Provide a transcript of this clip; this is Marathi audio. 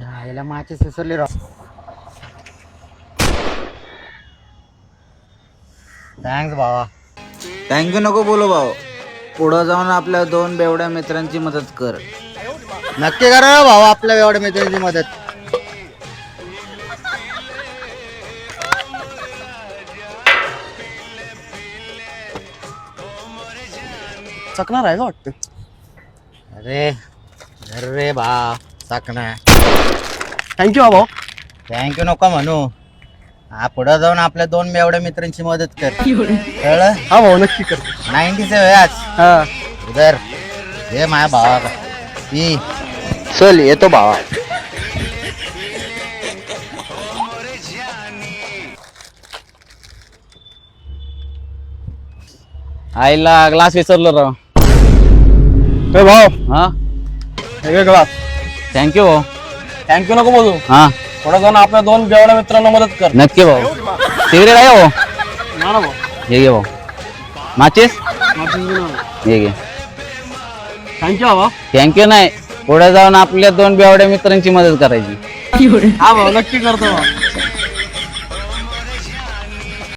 याला माझे सुसरले राव. थँक्स भावा. थँक्यू नको बोलू भाऊ. पुढं जाऊन आपल्या दोन बेवड्या मित्रांची मदत कर. नक्की करा रे भावा आपल्या एवढ्या मित्रांची मदत. चकणार आहे का वाटतं? अरे अरे भा साकणा थँक्यू हा भाऊ थँक्यू नको म्हणू. हा पुढं जाऊन आपल्या दोन एवढ्या मित्रांची मदत कर. कळलं? हा भाऊ नक्की करतो नाईन्टी सेवन आज? हा. उधर हे माझ्या भावा ती चल येतो भावा. आईला ग्लास विसरलो राव. ए भाऊ हा? हे ग्लास थँक्यू भाऊ थँक्यू नको बोलू. हा. थोडं जाऊन आपल्या दोन बेवड्या मित्रांना मदत कर. नक्की भाऊ. सिगरेट आहे भाऊ? ना ना भाऊ हे घे भाऊ. माचीस? हे घे. थँक्यू हा भाऊ थँक्यू नाही. पुढे जाऊन आपल्या दोन बेवड्या मित्रांची मदत करायची. हा भाऊ नक्की करतो भाऊ